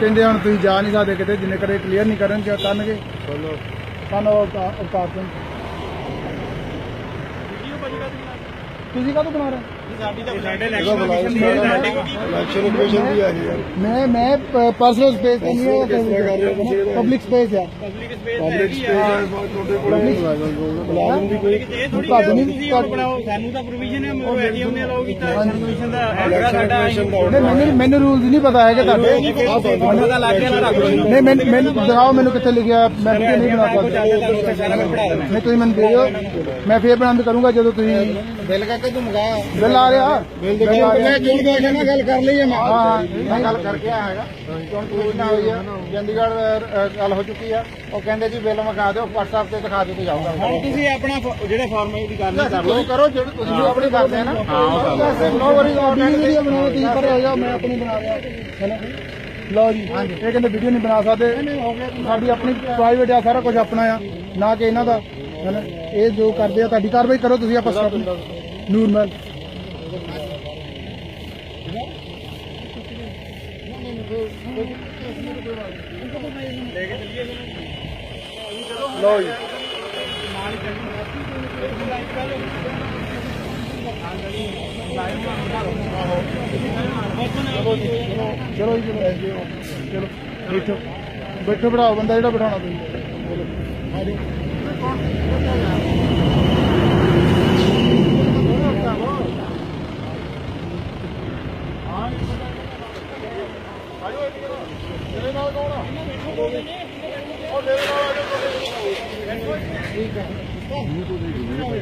ਕਹਿੰਦੇ ਹੁਣ ਤੁਸੀਂ ਜਾ ਨਹੀਂ ਸਕਦੇ ਕਿਤੇ ਜਿੰਨੇ ਕਰੇ ਕਲੀਅਰ ਨਹੀਂ ਕਰਨ ਜਾਂ ਕਰਨਗੇ ਸਾਨੂੰ ਅਵਤਾਰ ਤੁਸੀਂ ਕਾਹਤੋਂ ਬਣਾ ਰਹੇ ਇਲੈਕਸ਼ਨ ਕਮਿਸ਼ਨ ਦੀ ਆ ਗਈ ਮੈਂ ਮੈਂ ਪਰਸਨਲ ਸਪੇਸ ਨਹੀਂ ਹੈ ਪਬਲਿਕ ਸਪੇਸ ਹੈ। ਪਬਲਿਕ ਸਪੇਸ ਤੁਹਾਡੇ ਕੋਲ ਮੁਲਾਜ਼ਮ ਦੀ ਕੋਈ ਤੁਹਾਨੂੰ ਨਹੀਂ। ਸਾਨੂੰ ਤਾਂ ਪ੍ਰੋਵੀਜ਼ਨ ਹੈ ਉਹ ਐਟੀਐਮ ਨੇ ਅਲਾਉ ਕੀਤਾ ਕਮਿਸ਼ਨ ਦਾ ਹੈਗਾ ਸਾਡਾ ਮੈਨੂੰ ਮੈਨੂੰ ਰੂਲਸ ਨਹੀਂ ਪਤਾ ਹੈਗੇ ਤੁਹਾਡੇ। ਮੈਨੂੰ ਤਾਂ ਲੱਗ ਗਿਆ ਨਾ ਰੱਖ ਲਓ। ਨਹੀਂ ਮੈਨੂੰ ਮੈਨੂੰ ਦਿਖਾਓ ਮੈਨੂੰ ਕਿੱਥੇ ਲਿਖਿਆ ਮੈਂ ਵੀਡੀਓ ਨਹੀਂ ਬਣਾ ਸਕਦਾ। ਸਾਰਾ ਮੈਂ ਪੜਾ ਨਹੀਂ ਤੁਸੀਂ ਮੈਨੂੰ ਦੇ ਦਿਓ। ਮੈਂ ਫੇਰ ਬਣਾਉਂਦ ਕਰੂੰਗਾ ਜਦੋਂ ਤੁਸੀਂ ਬਿੱਲ ਕਰਕੇ ਤੂੰ ਮੰਗਾ ਬਿੱਲ ਆ ਰਿਹਾ। ਦੇ ਰਿਹਾ ਮੈਂ ਚੋਣ ਦੇ ਕੇ ਨਾ ਗੱਲ ਕਰ ਲਈ ਹੈ ਮੈਂ। ਹਾਂ ਮੈਂ ਗੱਲ ਕਰਕੇ ਆਇਆ ਹੈਗਾ। ਚੋਣ ਸੂਚਨਾ ਹੋਈ ਆ। ਚੰਡੀਗੜ੍ਹ ਗੱਲ ਹੋ ਚੁੱਕੀ ਆ। ਉਹ ਕਹਿੰਦੇ ਜੀ ਬਿੱਲ ਮੰਗਾ ਦਿਓ WhatsApp ਤੇ ਦਿਖਾ ਦਿੱਤੇ ਜਾਊਗਾ। ਹੁਣ ਤੁਸੀਂ ਆਪਣਾ ਫ- ਜਿਹੜੇ ਫਾਰਮੈਲਿਟੀ ਕਰਨੀ ਕਰ ਲਓ। ਤੁਸੀਂ ਕਰੋ ਜਿਹੜੇ ਤੁਸੀਂ ਜੋ ਆਪਣੀ ਕਰਦੇ ਆ ਨਾ। ਨੋ ਵਰੀ ਵੀਡੀਓ ਬਣਾਓ ਤੁਸੀਂ ਪਰ ਆ ਜਾਓ ਮੈਂ ਆਪਣੀ ਬਣਾ ਰਿਹਾ। ਹੈਨਾ ਲਓ ਜੀ ਇਹ ਕਹਿੰਦੇ ਵੀਡੀਓ ਨਹੀਂ ਬਣਾ ਸਕਦੇ। ਸਾਡੀ ਆਪਣੀ ਪ੍ਰਾਈਵੇਟ ਆ ਸਾਰਾ ਕੁਝ ਆਪਣਾ ਆ। ਨਾ ਕਿ ਇਹਨਾਂ ਦਾ। ਹੈਨਾ ਇਹ ਜੋ ਕਰਦੇ ਆ ਤੁਹਾਡੀ ਕਾਰਵਾਈ ਕਰੋ ਤੁਸੀਂ ਆਪਾਂ ਸਟਾਪ ਨੂਰਮਲ ਲਓ ਜੀ ਚਲੋ ਜੀ ਚਲੋ ਚਲੋ ਬੈਠੋ ਬੈਠੋ ਬਿਠਾਓ ਬੰਦਾ ਜਿਹੜਾ ਬਿਠਾਉਣਾ ਤੁਸੀਂ ਚਲੋ ਆ ਤੇਰੇ ਨਾਲ ਕੌਣ ਆ ਉਹ ਮੇਰੇ ਨਾਲ ਆ ਜਾ ਠੀਕ ਹੈ